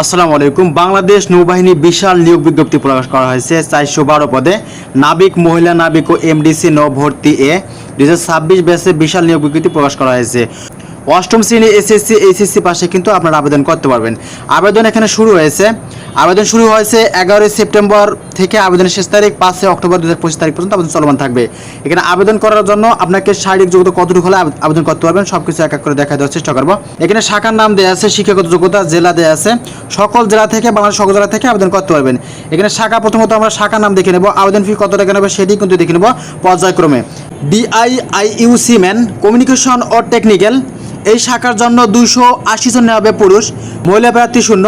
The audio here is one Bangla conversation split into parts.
আসসালামু আলাইকুম। বাংলাদেশ নৌবাহিনী বিশাল নিয়োগ বিজ্ঞপ্তি প্রকাশ করা হয়েছে। চারশো বারো পদে নাবিক, মহিলা নাবিক ও এমডিসি নৌ ভর্তি এ দু হাজার ছাব্বিশ ব্যাচে বিশাল নিয়োগ বিজ্ঞপ্তি প্রকাশ করা হয়েছে। অষ্টম শ্রেণি এসএসসি, এইচএসসি পাশে কিন্তু আপনারা আবেদন করতে পারবেন। আবেদন এখানে শুরু হয়েছে। আবেদন শুরু হয়েছে এগারোই সেপ্টেম্বর থেকে আবেদনের শেষ তারিখ পাঁচই অক্টোবর দু হাজার পঁচিশ তারিখ পর্যন্ত আবেদন চলমান থাকবে। এখানে আবেদন করার জন্য আপনাকে শারীরিক যোগ্যতা কতটুকু হলে আবেদন করতে পারবেন সব কিছু এক এক করে দেখা দেওয়ার চেষ্টা করব। এখানে শাখার নাম দেওয়া আছে, শিক্ষাগত যোগ্যতা জেলা দেওয়া আছে। সকল জেলা থেকে বাংলাদেশ সকল জেলা থেকে আবেদন করতে পারবেন। এখানে শাখা প্রথমত আমরা শাখার নাম দেখে নেব, আবেদন ফি কত টাকা নেবে সেটি কিন্তু দেখে নেব পর্যায়ক্রমে। ডিআইআইইউসি ম্যান কমিউনিকেশন ও টেকনিক্যাল এই শাখার জন্য দুইশো আশি জন নেওয়া হবে পুরুষ, মহিলা প্রার্থী শূন্য।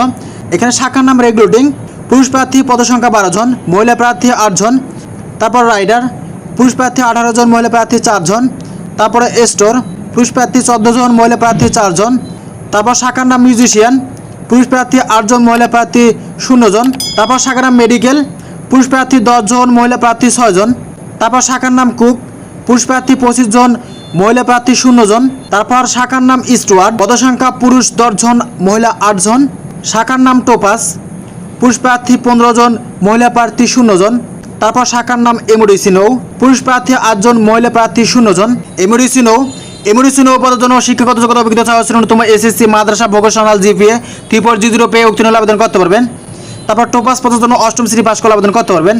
এখানে শাখার নাম রেগুলেটিং পুরুষ প্রার্থী পদসংখ্যা বারো জন, মহিলা প্রার্থী আটজন তারপর রাইডার, পুরুষ প্রার্থী আঠারো জন, মহিলা প্রার্থী চারজন তারপরে স্টোর পুরুষ প্রার্থী চোদ্দ জন, মহিলা প্রার্থী চারজন তারপর শাখার নাম মিউজিশিয়ান, পুরুষ প্রার্থী আটজন মহিলা প্রার্থী শূন্য জন, তারপর শাখার নাম মেডিকেল, পুরুষ প্রার্থী দশজন মহিলা প্রার্থী ছয়জন তারপর শাখার নাম কুক, পুরুষ প্রার্থী পঁচিশ জন, মহিলা প্রার্থী শূন্য জন, তারপর শাখার নাম স্টুয়ার্ড পদসংখ্যা পুরুষ দশজন মহিলা আটজন শাখার নাম টোপাস, পুরুষ প্রার্থী পনেরো জন, মহিলা প্রার্থী শূন্য জন। তারপর শাখার নাম এমোডিসিনো পুরুষ প্রার্থী আটজন মহিলা প্রার্থী শূন্য জন। এমোডিসিনো এমোডিসিনো পদের জন্য শিক্ষাগত যোগ্যতা অভিজ্ঞতা ছাড়া ন্যূনতম এসএসসি মাদ্রাসা vocational GPA three four G zero পেয়ে উত্তীর্ণ আবেদন করতে পারবেন। তারপর টোপাস পদের জন্য অষ্টম শ্রেণি পাশ করলে আবেদন করতে পারবেন।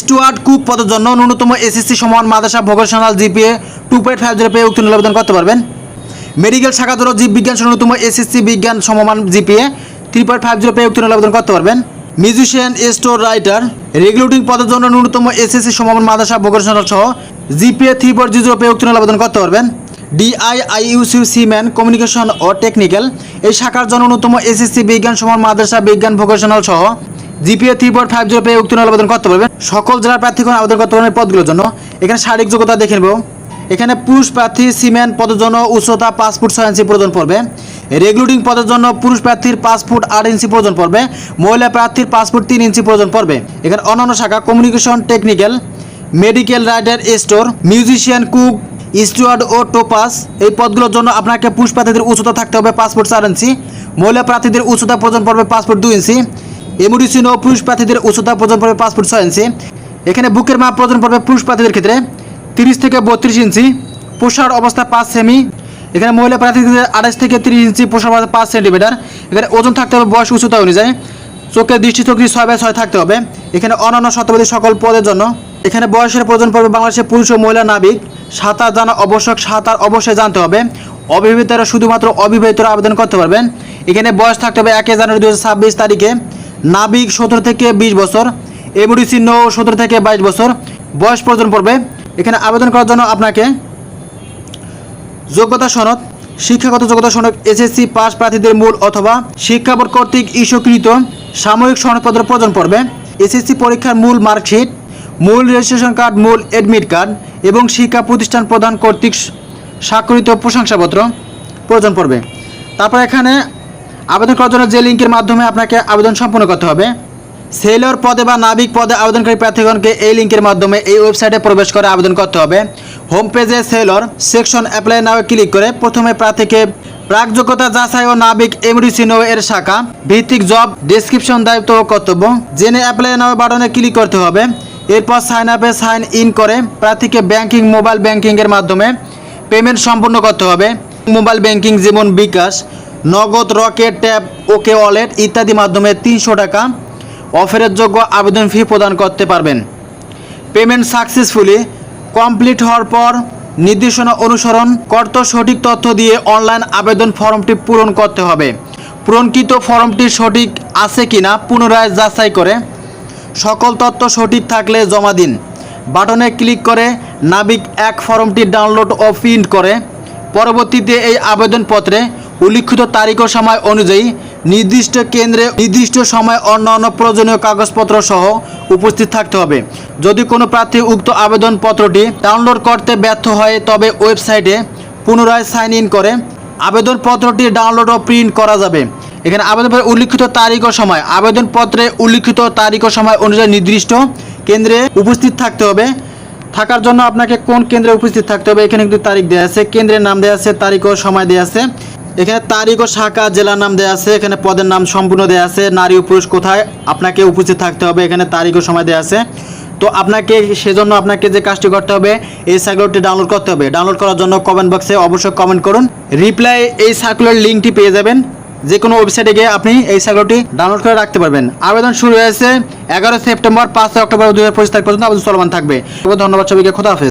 স্টুয়ার্ড কুক পদের জন্য ন্যূনতম এসএসসি সমান মাদ্রাসা vocational GPA, two point five zero পেয়ে উত্তীর্ণ আবেদন করতে পারবেন। মেডিকেল শাখা ধরো জীব বিজ্ঞান ন্যূনতম এসএসসি বিজ্ঞান সমমান GPA three point five zero পেয়ে উত্তীর্ণ আবেদন করতে পারবেন। মিউজিশিয়ান স্টোর রাইটার রেগুলেটিং পদের জন্য ন্যূনতম এসএসসি সমমান মাদ্রাসা ভোকেশনাল সহ জিপিএ থ্রি পয়েন্ট জিরো পেয়ে উত্তীর্ণ আবেদন করতে পারবেন। ডিআইআইইউসি সিম্যান কমিউনিকেশন ও টেকনিক্যাল এই শাখার জন্য ন্যূনতম এসএসসি বিজ্ঞান সমান মাদ্রাসা, বিজ্ঞান ভোকেশনাল সহ GPA three point five zero পেয়ে উত্তীর্ণ আবেদন করতে পারবেন। সকল জেলার প্রার্থীগণ আবেদন করতে পারবেন পদগুলোর জন্য। এখানে শারীরিক যোগ্যতা দেখে নেব। এখানে পুরুষ প্রার্থী সিমেন্ট পদের জন্য উচ্চতা ছয় ইঞ্চি প্রয়োজন পড়বে। রেগুলেটিং পদের জন্য পুরুষ প্রার্থীর পাঁচ ফুট আট ইঞ্চি প্রয়োজন পড়বে, মহিলা প্রার্থীর পাঁচ ফুট তিন ইঞ্চি প্রয়োজন পড়বে। এখানে অন্যান্য শাখা communication technical medical rider store musician cook steward ও টোপাস এই পদগুলোর জন্য আপনাকে পুরুষ প্রার্থীদের উচ্চতা থাকতে হবে ফুট চার ইঞ্চি, মহিলা প্রার্থীদের উচ্চতা প্রয়োজন পড়বে ফুট দুই ইঞ্চি এমডিসিন ও পুরুষ প্রার্থীদের উচ্চতা প্রয়োজন পড়বে ফুট ছয় ইঞ্চি। এখানে বুকের মাপ প্রয়োজন পড়বে পুরুষ প্রার্থীদের ক্ষেত্রে তিরিশ থেকে বত্রিশ ইঞ্চি পোষার অবস্থা পাঁচ সেমি এখানে মহিলা প্রার্থীদের আড়াইশ থেকে তিরিশ ইঞ্চি অবস্থা পাঁচ সেন্টিমিটার। এখানে ওজন থাকতে হবে বয়স উচ্চতা অনুযায়ী। চোখের দৃষ্টি চোখ ছয় বাই ছয় থাকতে হবে। এখানে অন্যান্য শতবাদী সকল পদের জন্য। এখানে বয়সের প্রয়োজন পড়বে বাংলাদেশের পুরুষ ও মহিলা নাবিক। সাঁতার জানা আবশ্যক, সাঁতার অবশ্যই জানতে হবে। অবিবাহিতরা শুধুমাত্র অবিবাহিতরা আবেদন করতে পারবেন। এখানে বয়স থাকতে হবে একে জানুয়ারি দু ছাব্বিশ তারিখে। নাবিক সতেরো থেকে বিশ বছর, এমডি চিহ্ন সতেরো থেকে বাইশ বছর। বয়স প্রয়োজন পড়বে। এখানে আবেদন করার জন্য আপনাকে যোগ্যতা সনদ, শিক্ষাগত যোগ্যতা সনদ এসএসসি পাস প্রার্থীদের মূল অথবা শিক্ষা বোর্ড কর্তৃক ইস্যুকৃত সাময়িক সনদপত্র প্রয়োজন পড়বে এসএসসি পরীক্ষার মূল মার্কশিট, মূল রেজিস্ট্রেশন কার্ড মূল অ্যাডমিট কার্ড এবং শিক্ষা প্রতিষ্ঠান প্রদান কর্তৃক স্বাক্ষরিত প্রশংসাপত্র প্রয়োজন পড়বে তারপর এখানে আবেদন করার জন্য যে লিঙ্কের মাধ্যমে আপনাকে আবেদন সম্পন্ন করতে হবে সেলর পদে বা নাবিক পদে আবেদনকারী প্রার্থীগণকে এই লিঙ্কের মাধ্যমে এই ওয়েবসাইটে প্রবেশ করে আবেদন করতে হবে। হোম পেজে সেলর সেকশন অ্যাপ্লাই নামে ক্লিক করে প্রথমে প্রার্থীকে প্রাকযোগ্যতা যাচাই ও নাবিক এমডিসিনো এর শাখা, ভিত্তিক জব ডেসক্রিপশন দায়িত্ব ও কর্তব্য জেনে অ্যাপ্লাই নামে বাটনে ক্লিক করতে হবে। এরপর সাইন আপে সাইন ইন করে প্রার্থীকে ব্যাংকিং মোবাইল ব্যাংকিংয়ের মাধ্যমে পেমেন্ট সম্পূর্ণ করতে হবে। মোবাইল ব্যাংকিং যেমন বিকাশ, নগদ রকেট ট্যাব ওকে ওয়ালেট ইত্যাদি মাধ্যমে তিনশো টাকা অফারের যোগ্য আবেদন ফি প্রদান করতে পারবেন। পেমেন্ট সাকসেসফুলি কমপ্লিট হওয়ার পর নির্দেশনা অনুসরণ করত সঠিক তথ্য দিয়ে অনলাইন আবেদন ফর্মটি পূরণ করতে হবে। পূরণকৃত ফর্মটি সঠিক আছে কিনা পুনরায় যাচাই করে সকল তথ্য সঠিক থাকলে জমা দিন। বাটনে ক্লিক করে নাবিক এক ফর্মটি ডাউনলোড ও প্রিন্ট করে। পরবর্তীতে এই আবেদনপত্রে উল্লিখিত তারিখ ও সময় অনুযায়ী নির্দিষ্ট কেন্দ্রে নির্দিষ্ট সময় অন্যান্য প্রয়োজনীয় কাগজপত্র সহ উপস্থিত থাকতে হবে। যদি কোনো প্রার্থী উক্ত আবেদনপত্রটি ডাউনলোড করতে ব্যর্থ হয়, তবে ওয়েবসাইটে পুনরায় সাইন ইন করে আবেদনপত্রটি ডাউনলোড ও প্রিন্ট করা যাবে। এখানে আবেদনপত্রে উল্লিখিত তারিখ ও সময়। আবেদনপত্রে উল্লিখিত তারিখ ও সময় অনুযায়ী নির্দিষ্ট কেন্দ্রে উপস্থিত থাকতে হবে। থাকার জন্য আপনাকে কোন কেন্দ্রে উপস্থিত থাকতে হবে, এখানে কিন্তু তারিখ দেওয়া আছে। কেন্দ্রের নাম দেওয়া আছে, তারিখ ও সময় দেওয়া আছে। এখানে তারিখ ও শাখা জেলার নাম দেওয়া আছে, এখানে পদের নাম সম্পূর্ণ দেওয়া আছে, নারী ও পুরুষ কোথায়, আপনাকে উপস্থিত থাকতে হবে, এখানে তারিখ ও সময় দেওয়া আছে। তো আপনাকে সেজন্য আপনাকে যে কাজটি করতে হবে, এই সার্কুলারটি ডাউনলোড করতে হবে। ডাউনলোড করার জন্য কমেন্ট বক্সে অবশ্যই কমেন্ট করুন। রিপ্লাই এই সার্কুলার লিঙ্কটি পেয়ে যাবেন। যে কোনো ওয়েবসাইটে গিয়ে আপনি এই সার্কুলারটি ডাউনলোড করে রাখতে পারবেন। আবেদন শুরু হয়েছে এগারো সেপ্টেম্বর পাঁচ অক্টোবর দু হাজার পঁচিশ তারিখ পর্যন্ত আবেদন চলমান থাকবে। ধন্যবাদ সবাইকে, খোদা হাফেজ।